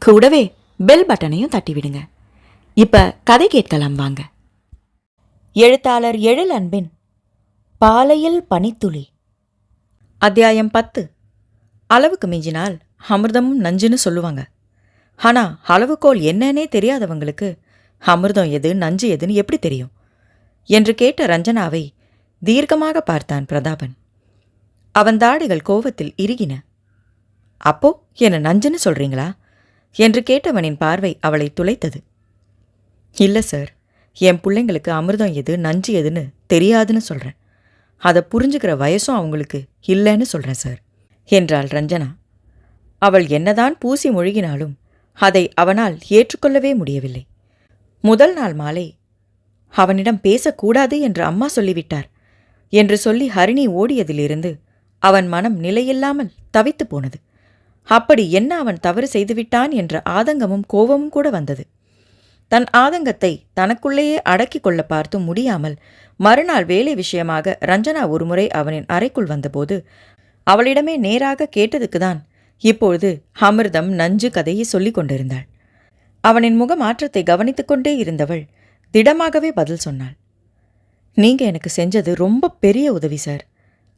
கூடவே பெல் பட்டனையும் தட்டிவிடுங்க. இப்ப கதை கேட்கலாம் வாங்க. எழுத்தாளர் எழில் அன்பின் பாலையில் பனித்துளி. அத்தியாயம் பத்து. அளவுக்கு மிஞ்சினால் அமிர்தமும் நஞ்சுன்னு சொல்லுவாங்க. ஆனா அளவுகோல் என்னன்னே தெரியாதவங்களுக்கு அமிர்தம் எது நஞ்சு எதுன்னு எப்படி தெரியும்? என்று கேட்ட ரஞ்சனாவை தீர்க்கமாக பார்த்தான் பிரதாபன். அவன் தாடிகள் கோவத்தில் இறுகின. அப்போ என்ன நஞ்சுன்னு சொல்றீங்களா? என்று கேட்டவனின் பார்வை அவளை துளைத்தது. இல்ல சார். என் பிள்ளைங்களுக்கு அமிர்தம் எது நஞ்சு எதுன்னு தெரியாதுன்னு சொல்றேன். அதை புரிஞ்சுக்கிற வயசும் அவங்களுக்கு இல்லைன்னு சொல்றேன் சார் என்றாள் ரஞ்சனா. அவள் என்னதான் பூசி மொழிகினாலும் அதை அவனால் ஏற்றுக்கொள்ளவே முடியவில்லை. முதல் நாள் மாலை அவனிடம் பேசக்கூடாது என்று அம்மா சொல்லிவிட்டார் என்று சொல்லி ஹரிணி ஓடியதிலிருந்து அவன் மனம் நிலையில்லாமல் தவித்து போனது. அப்படி என்ன அவன் தவறு செய்துவிட்டான் என்ற ஆதங்கமும் கோபமும் கூட வந்தது. தன் ஆதங்கத்தை தனக்குள்ளேயே அடக்கிக் கொள்ள பார்த்தும் முடியாமல் மறுநாள் வேலை விஷயமாக ரஞ்சனா ஒருமுறை அவனின் அறைக்குள் வந்தபோது அவளிடமே நேராக கேட்டதுக்குதான் இப்பொழுது அமிர்தம் நஞ்சு கதையை சொல்லிக் கொண்டிருந்தாள். அவனின் முக மாற்றத்தை கவனித்துக் கொண்டே இருந்தவள் திடமாகவே பதில் சொன்னாள். நீங்க எனக்கு செஞ்சது ரொம்ப பெரிய உதவி சார்.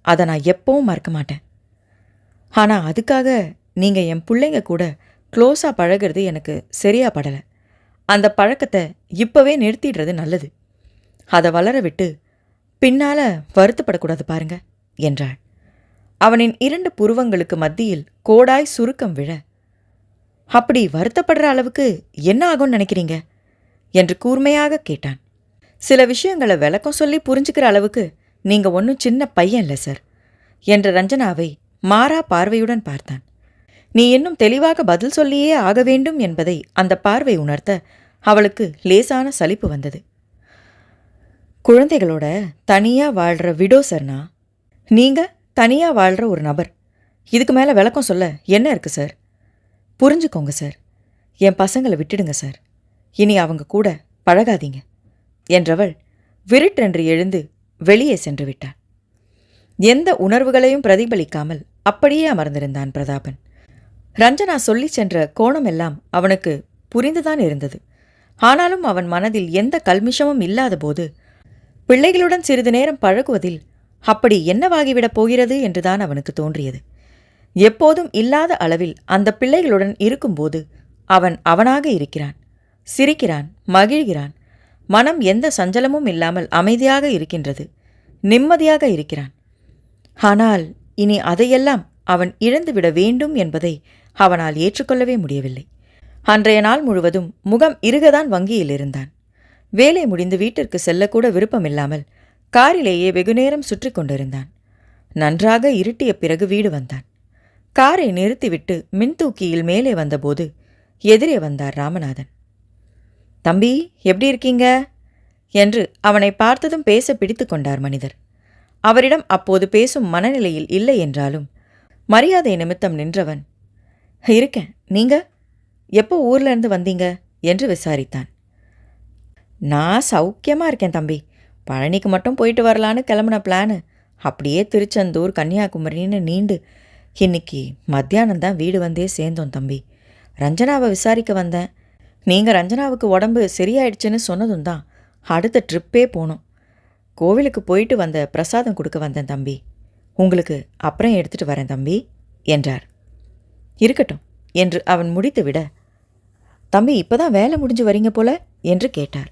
அதை நான் எப்பவும் மறக்க மாட்டேன். ஆனா அதுக்காக நீங்க என் பிள்ளைங்க கூட க்ளோஸாக பழகிறது எனக்கு சரியா படல. அந்த பழக்கத்தை இப்பவே நிறுத்திடுறது நல்லது. அதை வளர விட்டு பின்னால வருத்தப்படக்கூடாது பாருங்க என்றாள். அவனின் இரண்டு புருவங்களுக்கு மத்தியில் கோடாய் சுருக்கம் விழ அப்படி வருத்தப்படுற அளவுக்கு என்ன ஆகும்னு நினைக்கிறீங்க? என்று கூர்மையாக கேட்டான். சில விஷயங்களை விளக்கம் சொல்லி புரிஞ்சுக்கிற அளவுக்கு நீங்க ஒன்றும் சின்ன பையன் இல்லை சார் என்ற ரஞ்சனாவை மாறா பார்வையுடன் பார்த்தான். நீ இன்னும் தெளிவாக பதில் சொல்லியே ஆக வேண்டும் என்பதை அந்த பார்வை உணர்த்த அவளுக்கு லேசான சலிப்பு வந்தது. குழந்தைகளோட தனியா வாழ்ற விடோ சர்னா நீங்க தனியா வாழ்ற ஒரு நபர். இதுக்கு மேல விளக்கம் சொல்ல என்ன இருக்கு சார்? புரிஞ்சுக்கோங்க சார். என் பசங்களை விட்டுடுங்க சார். இனி அவங்க கூட பழகாதீங்க என்றவள் விருட்டென்று எழுந்து வெளியே சென்று விட்டாள். எந்த உணர்வுகளையும் பிரதிபலிக்காமல் அப்படியே அமர்ந்திருந்தான் பிரதாபன். ரஞ்சனா சொல்லிச் சென்ற கோணமெல்லாம் அவனுக்கு புரிந்துதான் இருந்தது. ஆனாலும் அவன் மனதில் எந்த கல்மிஷமும் இல்லாதபோது பிள்ளைகளுடன் சிறிது நேரம் பழகுவதில் அப்படி என்னவாகிவிடப் போகிறது என்றுதான் அவனுக்கு தோன்றியது. எப்போதும் இல்லாத அளவில் அந்த பிள்ளைகளுடன் இருக்கும்போது அவன் அவனாக இருக்கிறான். சிரிக்கிறான் மகிழ்கிறான். மனம் எந்த சஞ்சலமும் இல்லாமல் அமைதியாக இருக்கின்றது. நிம்மதியாக இருக்கிறான். ஆனால் இனி அதையெல்லாம் அவன் இழந்துவிட வேண்டும் என்பதை அவனால் ஏற்றுக்கொள்ளவே முடியவில்லை. அன்றைய நாள் முழுவதும் முகம் இருகதான் வங்கியில் இருந்தான். வேலை முடிந்து வீட்டிற்கு செல்லக்கூட விருப்பமில்லாமல் காரிலேயே வெகுநேரம் சுற்றி கொண்டிருந்தான். நன்றாக இருட்டிய பிறகு வீடு வந்தான். காரை நிறுத்திவிட்டு மின்தூக்கியில் மேலே வந்தபோது எதிரே வந்தார் ராமநாதன். தம்பி எப்படி இருக்கீங்க? என்று அவனை பார்த்ததும் பேச பிடித்து கொண்டார் மனிதர். அவரிடம் அப்போது பேசும் மனநிலையில் இல்லை என்றாலும் மரியாதை நிமித்தம் நின்றவன் இருக்கேன் நீங்க? எப்போ ஊர்லேருந்து வந்தீங்க? என்று விசாரித்தான். நான் சௌக்கியமாக இருக்கேன் தம்பி. பழனிக்கு மட்டும் போயிட்டு வரலான்னு கிளம்புன பிளானு. அப்படியே திருச்செந்தூர் கன்னியாகுமரின்னு நீண்டு. இன்னைக்கு மத்தியானம் தான் வீடு வந்தே சேர்ந்தோம் தம்பி. ரஞ்சனாவை விசாரிக்க வந்தேன். நீங்கள் ரஞ்சனாவுக்கு உடம்பு சரியாயிடுச்சுன்னு சொன்னதும் தான் அடுத்த ட்ரிப்பே போனோம். கோவிலுக்கு போயிட்டு வந்த பிரசாதம் கொடுக்க வந்தேன் தம்பி. உங்களுக்கு அப்புறம் எடுத்துட்டு வரேன் தம்பி என்றார். இருக்கட்டும் என்று அவன் முடித்துவிட தம்பி இப்பதான் வேலை முடிஞ்சு வரீங்க போல என்று கேட்டார்.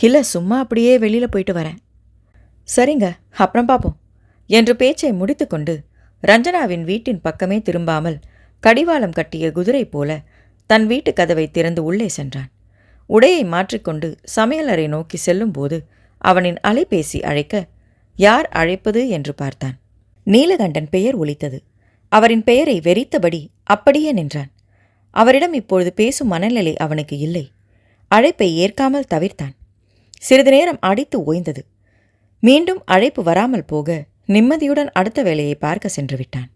இல்லை சும்மா அப்படியே வெளியில் போயிட்டு வரேன். சரிங்க அப்புறம் பார்ப்போம் என்று பேச்சை முடித்துக்கொண்டு ரஞ்சனாவின் வீட்டின் பக்கமே திரும்பாமல் கடிவாளம் கட்டிய குதிரை போல தன் வீட்டு கதவை திறந்து உள்ளே சென்றான். உடையை மாற்றிக்கொண்டு சமையலறை நோக்கி செல்லும்போது அவனின் அலைபேசி அழைக்க யார் அழைப்பது என்று பார்த்தான். நீலகண்டன் பெயர் ஒலித்தது. அவரின் பெயரை வெறித்தபடி அப்படியே நின்றான். அவரிடம் இப்பொழுது பேசும் மனநிலை அவனுக்கு இல்லை. அழைப்பை ஏற்காமல் தவிர்த்தான். சிறிது நேரம் அடித்து ஓய்ந்தது. மீண்டும் அழைப்பு வராமல் போக நிம்மதியுடன் அடுத்த வேலையை பார்க்க சென்று விட்டான்.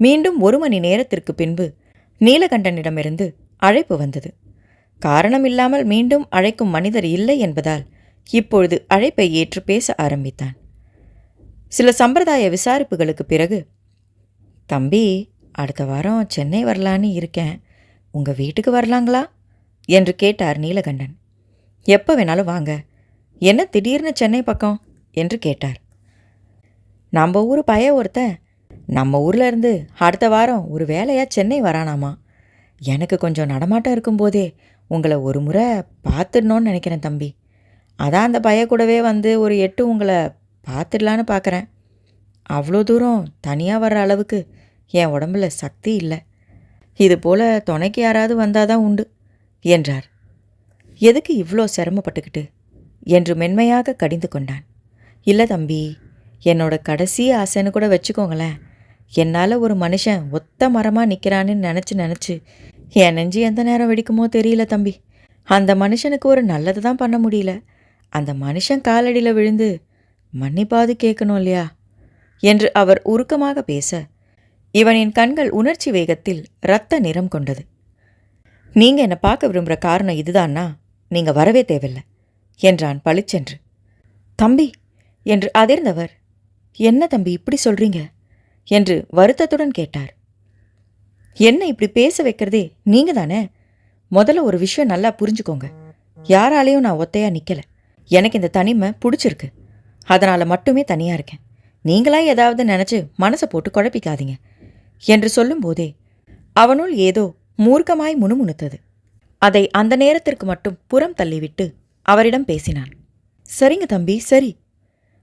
மீண்டும் ஒரு மணி நேரத்திற்கு பின்பு நீலகண்டனிடமிருந்து அழைப்பு வந்தது. காரணமில்லாமல் மீண்டும் அழைக்கும் மனிதர் இல்லை என்பதால் இப்பொழுது அழைப்பை ஏற்று பேச ஆரம்பித்தான். சில சம்பிரதாய விசாரிப்புகளுக்கு பிறகு தம்பி அடுத்த வாரம் சென்னை வரலான்னு இருக்கேன். உங்கள் வீட்டுக்கு வரலாங்களா? என்று கேட்டார் நீலகண்டன். எப்போ வேணாலும் வாங்க. என்ன திடீர்னு சென்னை பக்கம்? என்று கேட்டார். நம்ம ஊர் பய ஒருத்தன். நம்ம ஊர்ல இருந்து அடுத்த வாரம் ஒரு வேலையாக சென்னை வரானாமா. எனக்கு கொஞ்சம் நடமாட்டம் இருக்கும்போதே உங்களை ஒரு முறை பார்த்துடணும்னு நினைக்கிறேன் தம்பி. அதான் அந்த பய கூடவே வந்து ஒரு எட்டு உங்களை பார்த்துடலான்னு பார்க்குறேன் அவ்வளோ தூரம் தனியாக வர்ற அளவுக்கு என் உடம்புல சக்தி இல்லை. இது போல் துணைக்கு யாராவது வந்தால் தான் உண்டு என்றார். எதுக்கு இவ்வளோ சிரமப்பட்டுக்கிட்டு? என்று மென்மையாக கடிந்து கொண்டான். இல்லை தம்பி என்னோட கடைசி ஆசைன்னு கூட வச்சுக்கோங்களேன். என்னால் ஒரு மனுஷன் ஒத்த மரமாக நிற்கிறான்னு நினச்சி நினச்சி என் நெஞ்சு எந்த நேரம் வெடிக்குமோ தெரியல தம்பி. அந்த மனுஷனுக்கு ஒரு நல்லது தான் பண்ண முடியல. அந்த மனுஷன் காலடியில் விழுந்து மன்னிப்பாது கேட்கணும் இல்லையா? என்று அவர் உருக்கமாக பேச இவனின் கண்கள் உணர்ச்சி வேகத்தில் இரத்த நிறம் கொண்டது. நீங்க என்னை பார்க்க விரும்புகிற காரணம் இதுதான்னா நீங்க வரவே தேவையில்லை என்றான் பளிச்சென்று. தம்பி என்று அதிர்ந்தவர். என்ன தம்பி இப்படி சொல்றீங்க? என்று வருத்தத்துடன் கேட்டார். என்ன இப்படி பேச வைக்கிறதே நீங்க தானே? முதல்ல ஒரு விஷயம் நல்லா புரிஞ்சுக்கோங்க. யாராலையும் நான் ஒத்தையா நிக்கல. எனக்கு இந்த தனிமை பிடிச்சிருக்கு. அதனால மட்டுமே தனியா இருக்கேன். நீங்களா ஏதாவது நினைச்சு மனசை போட்டு குழப்பிக்காதீங்க. என்று சொல்லும்போதே அவனுள் ஏதோ மூர்க்கமாய் முணுமுணுத்தது. அதை அந்த நேரத்திற்கு மட்டும் புறம் தள்ளிவிட்டு அவரிடம் பேசினான். சரிங்க தம்பி சரி.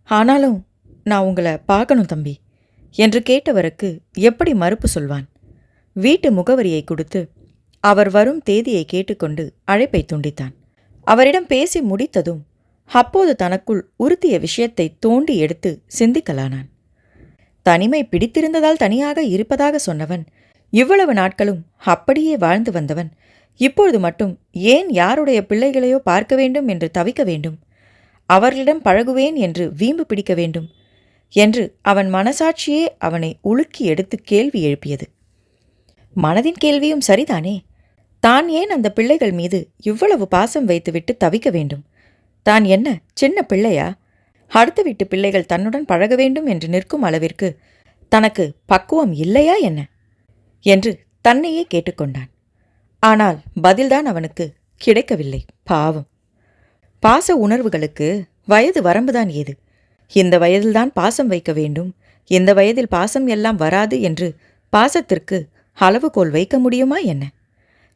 ஆனாலும் நான் உங்களை பார்க்கணும் தம்பி என்று கேட்டவருக்கு எப்படி மறுப்பு சொல்வான்? வீட்டு முகவரியை கொடுத்து அவர் வரும் தேதியை கேட்டுக்கொண்டு அழைப்பை துண்டித்தான். அவரிடம் பேசி முடித்ததும் அப்போது தனக்குள் உறுத்திய விஷயத்தை தோண்டி எடுத்து சிந்திக்கலானான். தனிமை பிடித்திருந்ததால் தனியாக இருப்பதாக சொன்னவன் இவ்வளவு நாட்களும் அப்படியே வாழ்ந்து வந்தவன் இப்பொழுது மட்டும் ஏன் யாருடைய பிள்ளைகளையோ பார்க்க வேண்டும் என்று தவிக்க வேண்டும்? அவர்களிடம் பழகுவேன் என்று வீம்பு பிடிக்க வேண்டும்? என்று அவன் மனசாட்சியே அவனை உலுக்கி எடுத்து கேள்வி எழுப்பியது. மனதின் கேள்வியும் சரிதானே? தான் ஏன் அந்த பிள்ளைகள் மீது இவ்வளவு பாசம் வைத்துவிட்டு தவிக்க வேண்டும்? தான் என்ன சின்ன பிள்ளையா? அடுத்த வீட்டு பிள்ளைகள் தன்னுடன் பழக வேண்டும் என்று நிற்கும் அளவிற்கு தனக்கு பக்குவம் இல்லையா என்ன? என்று தன்னையே கேட்டுக்கொண்டான். ஆனால் பதில்தான் அவனுக்கு கிடைக்கவில்லை பாவம். பாச உணர்வுகளுக்கு வயது வரம்புதான் ஏது? இந்த வயதில்தான் பாசம் வைக்க வேண்டும் இந்த வயதில் பாசம் எல்லாம் வராது என்று பாசத்திற்கு அளவுகோல் வைக்க முடியுமா என்ன?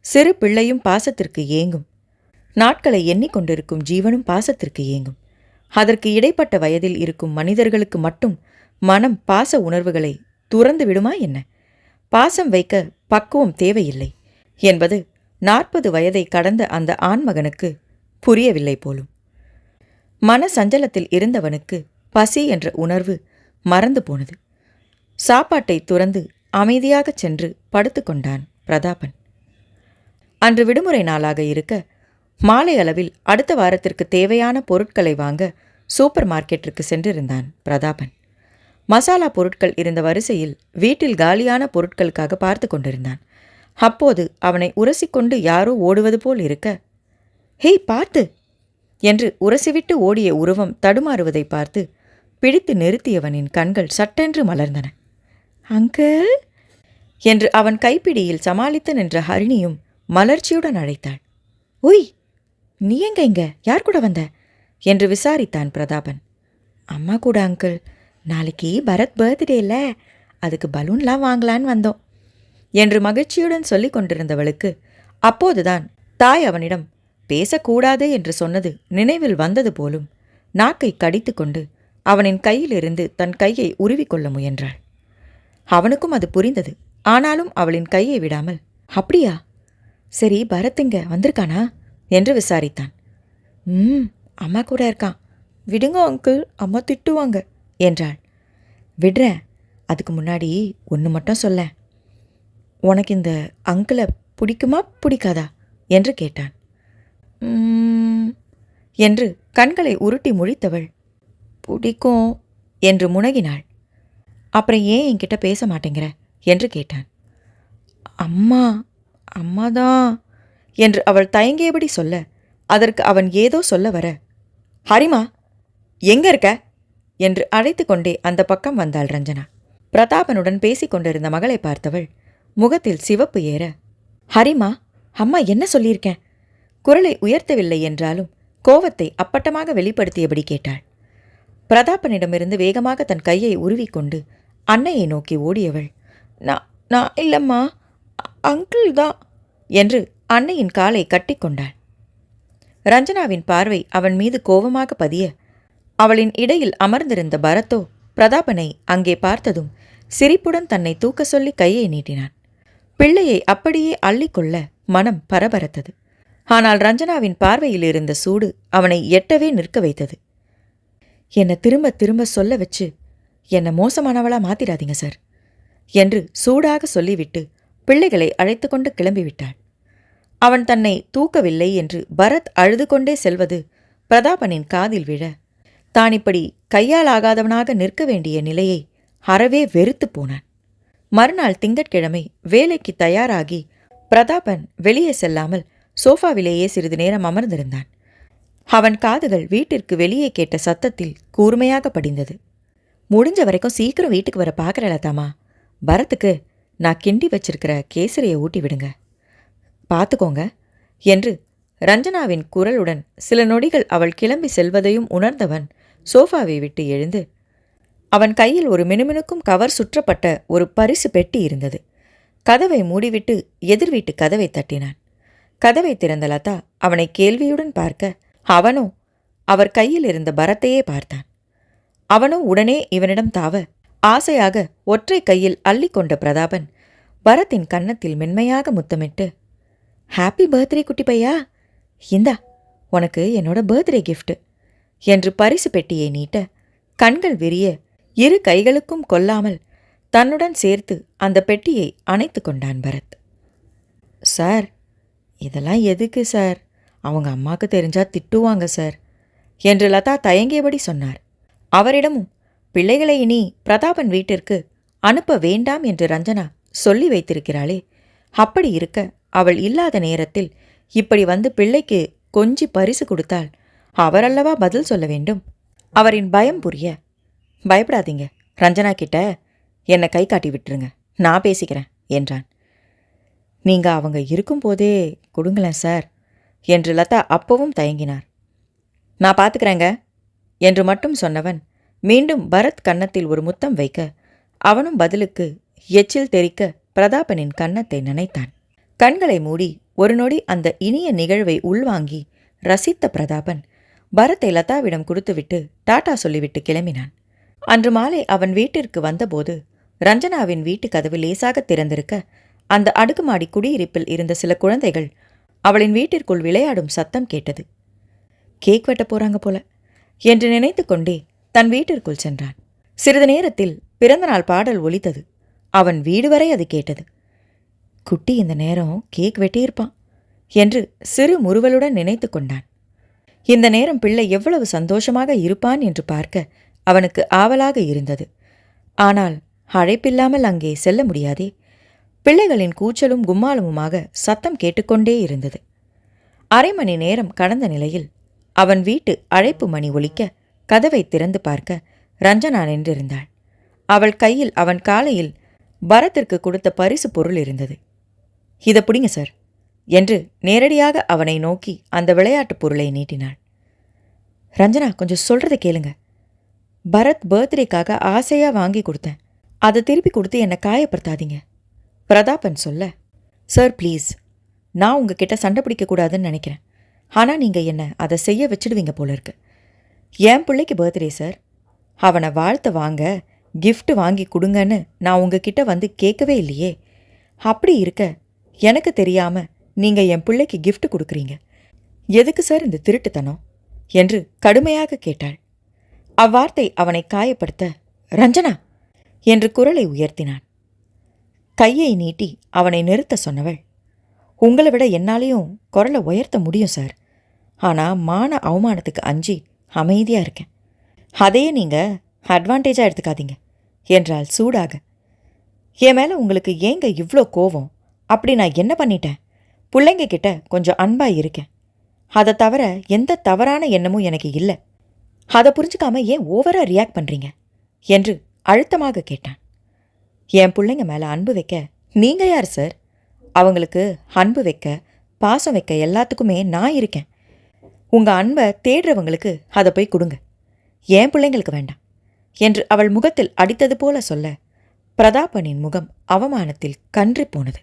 சிறு பிள்ளையும் பாசத்திற்கு ஏங்கும். நாட்களை எண்ணிக்கொண்டிருக்கும் ஜீவனும் பாசத்திற்கு ஏங்கும் அதற்கு இடைப்பட்ட வயதில் இருக்கும் மனிதர்களுக்கு மட்டும் மனம் பாச உணர்வுகளை துறந்து விடுமா என்ன? பாசம் வைக்க பக்குவம் தேவையில்லை என்பது நாற்பது வயதை கடந்த அந்த ஆண்மகனுக்கு புரியவில்லை போலும். மன சஞ்சலத்தில் இருந்தவனுக்கு பசி என்ற உணர்வு மறந்து போனது. சாப்பாட்டை துறந்து அமைதியாகச் சென்று படுத்துக்கொண்டான் பிரதாபன். அன்று விடுமுறை நாளாக இருக்க மாலை அளவில் அடுத்த வாரத்திற்கு தேவையான பொருட்களை வாங்க சூப்பர் மார்க்கெட்டிற்கு சென்றிருந்தான் பிரதாபன். மசாலா பொருட்கள் இருந்த வரிசையில் வீட்டில் காலியான பொருட்களுக்காக பார்த்து கொண்டிருந்தான். அப்போது அவனை உரசிக்கொண்டு யாரோ ஓடுவது போல் இருக்க ஹேய் பார்த்து! என்று உரசிவிட்டு ஓடிய உருவம் தடுமாறுவதை பார்த்து பிடித்து நிறுத்தியவனின் கண்கள் சட்டென்று மலர்ந்தன. அங்கிள்! என்று அவன் கைப்பிடியில் சமாளித்து நின்ற ஹரிணியும் மலர்ச்சியுடன் அழைத்தாள். உய் நீ எங்க இங்க? யார் கூட வந்த? என்று விசாரித்தான் பிரதாபன். அம்மா கூட அங்கிள். நாளைக்கு பரத் பர்த்டே அதுக்கு பலூன்லாம் வாங்கலான்னு வந்தோம். என்று மகிழ்ச்சியுடன் சொல்லிக் கொண்டிருந்தவளுக்கு அப்போதுதான் தாய் அவனிடம் பேசக்கூடாது என்று சொன்னது நினைவில் வந்தது போலும் நாக்கை கடித்துக்கொண்டு அவனின் கையிலிருந்து தன் கையை உருவிக்கொள்ள முயன்றாள். அவனுக்கும் அது புரிந்தது. ஆனாலும் அவளின் கையை விடாமல் அப்படியா? சரி பரத்துங்க வந்திருக்கானா? என்று விசாரித்தான். ம் அம்மா கூட இருக்கான். விடுங்க அங்கிள். அம்மா திட்டுவாங்க என்றாள். விடுறேன் அதுக்கு முன்னாடி ஒன்று மட்டும் சொல்ல உனக்கு இந்த அங்கிளை பிடிக்குமா பிடிக்காதா? என்று கேட்டான். என்று கண்களை உருட்டி முழித்தவள். பிடிக்கும் என்று முனகினாள். அப்புறம் ஏன் என்கிட்ட பேச மாட்டேங்கிற? என்று கேட்டான். அம்மா அம்மாதான். என்று அவள் தயங்கியபடி சொல்ல அதற்கு அவன் ஏதோ சொல்ல வர ஹரிமா எங்க இருக்க? என்று அழைத்து கொண்டே அந்த பக்கம் வந்தாள் ரஞ்சனா. பிரதாபனுடன் பேசிக் கொண்டிருந்த மகளை பார்த்தவள் முகத்தில் சிவப்பு ஏற ஹரிமா அம்மா என்ன சொல்லியிருக்கேன்? குரலை உயர்த்தவில்லை என்றாலும் கோவத்தை அப்பட்டமாக வெளிப்படுத்தியபடி கேட்டாள். பிரதாபனிடமிருந்து வேகமாக தன் கையை உருவிக்கொண்டு அன்னையை நோக்கி ஓடியவள் நான் நான் இல்லம்மா அங்கிள் தான் என்று அன்னையின் காலை கட்டிக்கொண்டான் ரஞ்சனாவின் பார்வை அவன் மீது கோபமாக பதிய அவளின் இடையில் அமர்ந்திருந்த பரத்தோ பிரதாபனை அங்கே பார்த்ததும் சிரிப்புடன் தன்னை தூக்க சொல்லி கையை நீட்டினான். பிள்ளையை அப்படியே அள்ளிக்கொள்ள மனம் பரபரத்தது. ஆனால் ரஞ்சனாவின் பார்வையில் இருந்த சூடு அவனை எட்டவே நிற்க வைத்தது. என்னை திரும்ப திரும்ப சொல்ல வச்சு என்னை மோசமானவளா மாத்திராதீங்க சார் என்று சூடாக சொல்லிவிட்டு பிள்ளைகளை அழைத்து கொண்டு கிளம்பிவிட்டாள். அவன் தன்னை தூக்கவில்லை என்று பரத் அழுது கொண்டே செல்வது பிரதாபனின் காதில் விழ. தான் இப்படி கையாலாகாதவனாக நிற்க வேண்டிய நிலையை அறவே வெறுத்துப் போனான். மறுநாள் திங்கட்கிழமை வேலைக்கு தயாராகி பிரதாபன் வெளியே செல்லாமல் சோஃபாவிலேயே சிறிது நேரம் அமர்ந்திருந்தான். அவன் காதுகள் வீட்டிற்கு வெளியே கேட்ட சத்தத்தில் கூர்மையாக படிந்தது. முடிஞ்ச வரைக்கும் சீக்கிரம் வீட்டுக்கு வர பார்க்குற லதாமா பரத்துக்கு நான் கிண்டி வச்சிருக்கிற கேசரியை ஊட்டி விடுங்க. பார்த்துக்கோங்க என்று ரஞ்சனாவின் குரலுடன் சில நொடிகள் அவள் கிளம்பி செல்வதையும் உணர்ந்தவன் சோஃபாவை விட்டு எழுந்து அவன் கையில் ஒரு மினுமினுக்கும் கவர் சுற்றப்பட்ட ஒரு பரிசு பெட்டி இருந்தது. கதவை மூடிவிட்டு எதிர் வீட்டு கதவை தட்டினான். கதவை திறந்த லதா அவனை கேள்வியுடன் பார்க்க அவனோ அவர் கையில் இருந்த பரத்தையே பார்த்தான். அவனோ உடனே இவனிடம் தாவ ஆசையாக ஒற்றை கையில் அள்ளிக்கொண்ட பிரதாபன் பரத்தின் கன்னத்தில் மென்மையாக முத்தமிட்டு ஹாப்பி பர்த்டே குட்டி பையா. இந்தா உனக்கு என்னோட பர்த்டே கிஃப்ட் என்று பரிசு பெட்டியை நீட்ட கண்கள் விரிய இரு கைகளுக்கும் கொல்லாமல் தன்னுடன் சேர்த்து அந்த பெட்டியை அணைத்து கொண்டான் பரத். சார் இதெல்லாம் எதுக்கு சார்? அவங்க அம்மாவுக்கு தெரிஞ்சா திட்டுவாங்க சார் என்று லதா தயங்கியபடி சொன்னார். அவரிடமும் பிள்ளைகளை இனி பிரதாபன் வீட்டிற்கு அனுப்ப வேண்டாம் என்று ரஞ்சனா சொல்லி வைத்திருக்கிறாளே அப்படி இருக்க அவள் இல்லாத நேரத்தில் இப்படி வந்து பிள்ளைக்கு கொஞ்சி பரிசு கொடுத்தால் அவரல்லவா பதில் சொல்ல வேண்டும். அவரின் பயம் புரிய. பயப்படாதீங்க. ரஞ்சனா கிட்ட என்னை கை காட்டி விட்டுருங்க. நான் பேசிக்கிறேன் என்றான். நீங்க அவங்க இருக்கும்போதே கொடுங்களேன் சார் என்று லதா அப்பவும் தயங்கினார். நான் பார்த்துக்கிறேங்க என்று மட்டும் சொன்னவன் மீண்டும் பரத் கன்னத்தில் ஒரு முத்தம் வைக்க அவனும் பதிலுக்கு எச்சில் தெறிக்க பிரதாபனின் கன்னத்தை நினைத்தான். கண்களை மூடி ஒரு நொடி அந்த இனிய நிகழ்வை உள்வாங்கி ரசித்த பிரதாபன் பரத்தை லதாவிடம் கொடுத்துவிட்டு டாடா சொல்லிவிட்டு கிளம்பினான். அன்று மாலை அவன் வீட்டிற்கு வந்தபோது ரஞ்சனாவின் வீட்டு கதவு லேசாக திறந்திருக்க அந்த அடுக்குமாடி குடியிருப்பில் இருந்த சில குழந்தைகள் அவளின் வீட்டிற்குள் விளையாடும் சத்தம் கேட்டது. கேக் வெட்ட போறாங்க போல என்று நினைத்து கொண்டே தன் வீட்டிற்குள் சென்றான். சிறிது நேரத்தில் பிறந்தநாள் பாடல் ஒலித்தது. அவன் வீடு வரை அது கேட்டது. குட்டி இந்த நேரம் கேக் வெட்டியிருப்பான் என்று சிறு முறுவலுடன் நினைத்து கொண்டான். இந்த நேரம் பிள்ளை எவ்வளவு சந்தோஷமாக இருப்பான் என்று பார்க்க அவனுக்கு ஆவலாக இருந்தது. ஆனால் அழைப்பில்லாமல் அங்கே செல்ல முடியாதே பிள்ளைகளின் கூச்சலும் கும்மாளமுமாக சத்தம் கேட்டுக்கொண்டே இருந்தது. அரை மணி நேரம் கடந்த நிலையில் அவன் வீட்டு அழைப்பு மணி ஒலிக்க கதவை திறந்து பார்க்க ரஞ்சனா நின்றிருந்தாள். அவள் கையில் அவன் காலையில் பரத்திற்கு கொடுத்த பரிசு பொருள் இருந்தது. இதை பிடிங்க சார். என்று நேரடியாக அவனை நோக்கி அந்த விளையாட்டுப் பொருளை நீட்டினாள். ரஞ்சனா கொஞ்சம் சொல்றதை கேளுங்க. பரத் பர்த்டேக்காக ஆசையா வாங்கி கொடுத்தேன். அதை திருப்பி கொடுத்து என்னை காயப்படுத்தாதீங்க. பிரதாபன் சொல்ல சார் ப்ளீஸ். நான் உங்ககிட்ட சண்டை பிடிக்கக்கூடாதுன்னு நினைக்கிறேன். ஆனால் நீங்கள் என்ன அதை செய்ய வச்சிடுவீங்க போல இருக்கு. என் பிள்ளைக்கு பர்த்டே சார். அவனை வாழ்த்த வாங்க கிஃப்ட் வாங்கி கொடுங்கன்னு நான் உங்ககிட்ட வந்து கேட்கவே இல்லையே. அப்படி இருக்க எனக்கு தெரியாம நீங்க என் பிள்ளைக்கு கிஃப்ட் கொடுக்குறீங்க. எதுக்கு சார் இந்த திருட்டுத்தனம்? என்று கடுமையாக கேட்டாள். அவ்வார்த்தை அவனை காயப்படுத்த ரஞ்சனா! என்று குரலை உயர்த்தினான். கையை நீட்டி அவனை நிறுத்த சொன்னவள் உங்களை விட என்னாலையும் குரலை உயர்த்த முடியும் சார் ஆனால் மான அவமானத்துக்கு அஞ்சி அமைதியாக இருக்கேன். அதையே நீங்கள் அட்வான்டேஜாக எடுத்துக்காதீங்க என்றால் சூடாக. என் மேலே உங்களுக்கு ஏங்க இவ்வளோ கோவம்? அப்படி நான் என்ன பண்ணிட்டேன்? பிள்ளைங்க கிட்ட கொஞ்சம் அன்பாக இருக்கேன். அதை தவிர எந்த தவறான எண்ணமும் எனக்கு இல்லை. அதை புரிஞ்சுக்காம ஏன் ஓவராக ரியாக்ட் பண்ணுறீங்க என்று அழுத்தமாக கேட்டான். என் பிள்ளைங்க மேலே அன்பு வைக்க நீங்கள் யார் சார்? அவங்களுக்கு அன்பு வைக்க பாசம் வைக்க எல்லாத்துக்குமே நான் இருக்கேன். உங்கள் அன்பை தேடுறவங்களுக்கு அதை போய் கொடுங்க. என் பிள்ளைங்களுக்கு வேண்டாம் என்று அவள் முகத்தில் அடித்தது போல சொல்ல பிரதாபனின் முகம் அவமானத்தில் கன்றி போனது.